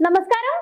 നമസ്കാരം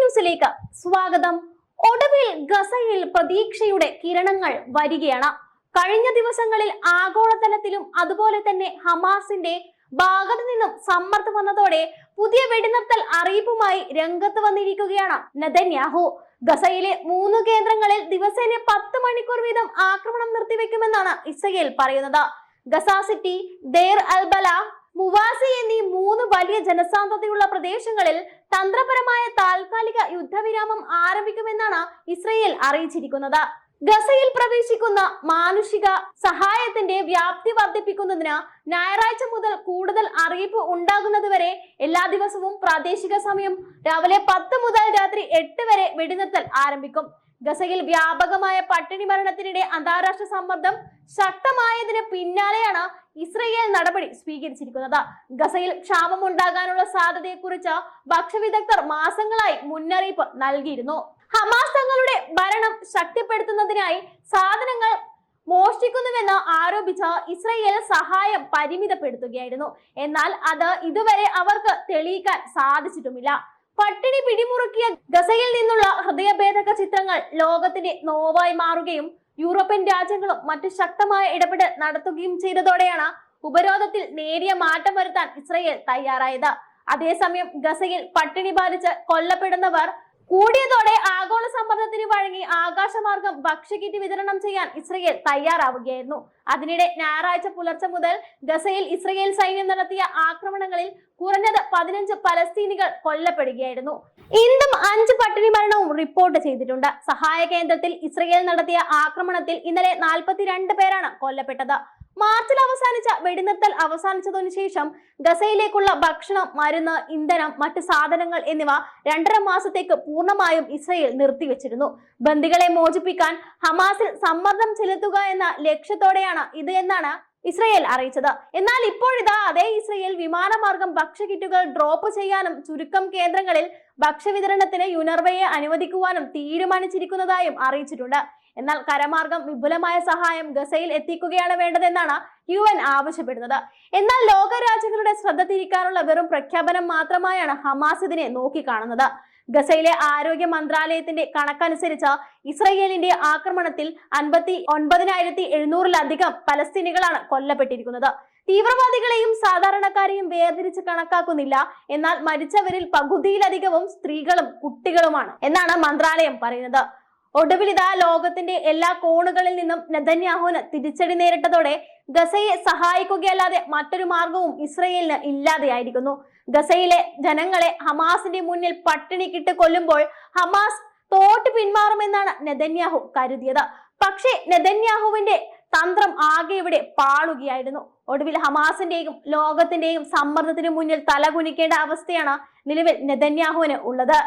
ന്യൂസിലേക്ക് സ്വാഗതം. ഒടുവിൽ ഗസയിൽ പ്രതീക്ഷയുടെ കിരണങ്ങൾ വരികയാണ്. കഴിഞ്ഞ ദിവസങ്ങളിൽ ആഗോളതലത്തിലും അതുപോലെ തന്നെ ഹമാസിന്റെ ഭാഗത്തു നിന്നും സമ്മർദ്ദം വന്നതോടെ പുതിയ വെടിനിർത്തൽ അറിയിപ്പുമായി രംഗത്ത് വന്നിരിക്കുകയാണ് നദന്യാഹു ഗസയിലെ മൂന്ന് കേന്ദ്രങ്ങളിൽ ദിവസേന പത്ത് മണിക്കൂർ വീതം ആക്രമണം നിർത്തിവെക്കുമെന്നാണ് ഇസ്രയേൽ പറയുന്നത്. Gaza City Deir al Balah Mawasi എന്നീ മൂന്ന് വലിയ ജനസാന്ദ്രതയുള്ള പ്രദേശങ്ങളിൽ തന്ത്രപരമായ താൽക്കാലിക യുദ്ധവിരാമം ആരംഭിക്കുമെന്നാണ് ഇസ്രയേൽ അറിയിച്ചിരിക്കുന്നത്. ഗസയിൽ പ്രവേശിക്കുന്ന മാനുഷിക സഹായത്തിന്റെ വ്യാപ്തി വർദ്ധിപ്പിക്കുന്നതിന് ഞായറാഴ്ച മുതൽ കൂടുതൽ അറിയിപ്പ് ഉണ്ടാകുന്നതുവരെ എല്ലാ ദിവസവും പ്രാദേശിക സമയം രാവിലെ പത്ത് മുതൽ രാത്രി എട്ട് വരെ വെടിനിർത്തൽ ആരംഭിക്കും. ഗസയിൽ വ്യാപകമായ പട്ടിണി മരണത്തിനിടെ അന്താരാഷ്ട്ര സമ്മർദ്ദം ശക്തമായതിന് പിന്നാലെയാണ് ഇസ്രയേൽ നടപടി സ്വീകരിച്ചിരിക്കുന്നത്. ഗസയിൽ ക്ഷാമമുണ്ടാകാനുള്ള സാധ്യതയെക്കുറിച്ച് ഭക്ഷ്യവിദഗ്ധർ മാസങ്ങളായി മുന്നറിയിപ്പ് നൽകിയിരുന്നു. ഹമാസ് തങ്ങളുടെ ഭരണം ശക്തിപ്പെടുത്തുന്നതിനായി സാധനങ്ങൾ മോഷ്ടിക്കുന്നുവെന്ന് ആരോപിച്ച ഇസ്രയേൽ സഹായം പരിമിതപ്പെടുത്തുകയായിരുന്നു. എന്നാൽ അത് ഇതുവരെ അവർക്ക് തെളിയിക്കാൻ സാധിച്ചിട്ടുമില്ല. പട്ടിണി പിടിമുറുക്കിയ ഗസയിൽ നിന്നുള്ള ഹൃദയഭേദക ചിത്രങ്ങൾ ലോകത്തിന്റെ നോവായി മാറുകയും യൂറോപ്യൻ രാജ്യങ്ങളും മറ്റു ശക്തമായ ഇടപെടൽ നടത്തുകയും ചെയ്തതോടെയാണ് ഉപരോധത്തിൽ നേരിയ മാറ്റം വരുത്താൻ ഇസ്രയേൽ തയ്യാറായത്. അതേസമയം ഗസയിൽ പട്ടിണി ബാധിച്ച് കൊല്ലപ്പെടുന്നവർ കൂടിയതോടെ ആഗോള ആകാശമാർഗം ഭക്ഷ്യക്കിറ്റ് വിതരണം ചെയ്യാൻ ഇസ്രയേൽ തയ്യാറാവുകയായിരുന്നു. അതിനിടെ ഞായറാഴ്ച പുലർച്ചെ മുതൽ ഗസയിൽ ഇസ്രയേൽ സൈന്യം നടത്തിയ ആക്രമണങ്ങളിൽ കുറഞ്ഞത് പതിനഞ്ച് പലസ്തീനികൾ കൊല്ലപ്പെടുകയായിരുന്നു. ഇന്നും അഞ്ച് പട്ടിണി മരണവും റിപ്പോർട്ട് ചെയ്തിട്ടുണ്ട്. സഹായ കേന്ദ്രത്തിൽ ഇസ്രയേൽ നടത്തിയ ആക്രമണത്തിൽ ഇന്നലെ നാൽപ്പത്തിരണ്ട് പേരാണ് കൊല്ലപ്പെട്ടത്. മാർച്ചിൽ അവസാനിച്ച വെടിനിർത്തൽ അവസാനിച്ചതിനു ശേഷം ഗസയിലേക്കുള്ള ഭക്ഷണം മരുന്ന് ഇന്ധനം മറ്റ് സാധനങ്ങൾ എന്നിവ രണ്ടര മാസത്തേക്ക് പൂർണമായും ഇസ്രയേൽ നിർത്തിവെച്ചിരുന്നു. ബന്ദികളെ മോചിപ്പിക്കാൻ ഹമാസിൽ സമ്മർദ്ദം ചെലുത്തുക എന്ന ലക്ഷ്യത്തോടെയാണ് ഇത് എന്നാണ് ഇസ്രയേൽ അറിയിച്ചത്. എന്നാൽ ഇപ്പോഴിതാ അതേ ഇസ്രയേൽ വിമാനമാർഗം ഭക്ഷ്യക്കിറ്റുകൾ ഡ്രോപ്പ് ചെയ്യാനും ചുരുക്കം കേന്ദ്രങ്ങളിൽ ഭക്ഷ്യവിതരണത്തിന് യുനർവയെ അനുവദിക്കുവാനും തീരുമാനിച്ചിരിക്കുന്നതായും അറിയിച്ചിട്ടുണ്ട്. എന്നാൽ കരമാർഗം വിപുലമായ സഹായം ഗസയിൽ എത്തിക്കുകയാണ് വേണ്ടതെന്നാണ് യു എൻ ആവശ്യപ്പെടുന്നത്. എന്നാൽ ലോകരാജ്യങ്ങളുടെ ശ്രദ്ധ തിരിക്കാനുള്ള വെറും പ്രഖ്യാപനം മാത്രമായാണ് ഹമാസ് ഇതിനെ നോക്കിക്കാണുന്നത്. ഗസയിലെ ആരോഗ്യ മന്ത്രാലയത്തിന്റെ കണക്കനുസരിച്ച് ഇസ്രയേലിന്റെ ആക്രമണത്തിൽ അൻപത്തി ഒൻപതിനായിരത്തി എഴുന്നൂറിലധികം പലസ്തീനികളാണ് കൊല്ലപ്പെട്ടിരിക്കുന്നത്. തീവ്രവാദികളെയും സാധാരണക്കാരെയും വേർതിരിച്ച് കണക്കാക്കുന്നില്ല. എന്നാൽ മരിച്ചവരിൽ പകുതിയിലധികവും സ്ത്രീകളും കുട്ടികളുമാണ് എന്നാണ് മന്ത്രാലയം പറയുന്നത്. ഒടുവിൽ ഇതാ ലോകത്തിന്റെ എല്ലാ കോണുകളിൽ നിന്നും നെതന്യാഹുവിന് തിരിച്ചടി നേരിട്ടതോടെ ഗസയെ സഹായിക്കുകയല്ലാതെ മറ്റൊരു മാർഗവും ഇസ്രയേലിന് ഇല്ലാതെയായിരിക്കുന്നു. ഗസയിലെ ജനങ്ങളെ ഹമാസിന്റെ മുന്നിൽ പട്ടിണി പട്ടിണിക്കിട്ട് കൊല്ലുമ്പോൾ ഹമാസ് തോട്ട് പിന്മാറുമെന്നാണ് നെതന്യാഹു കരുതിയത്. പക്ഷേ നെതന്യാഹുവിന്റെ തന്ത്രം ആകെ ഇവിടെ പാളുകയായിരുന്നു. ഒടുവിൽ ഹമാസിന്റെയും ലോകത്തിന്റെയും സമ്മർദ്ദത്തിന് മുന്നിൽ തലകുനിക്കേണ്ട അവസ്ഥയാണ് നിലവിൽ നെതന്യാഹുവിന് ഉള്ളത്.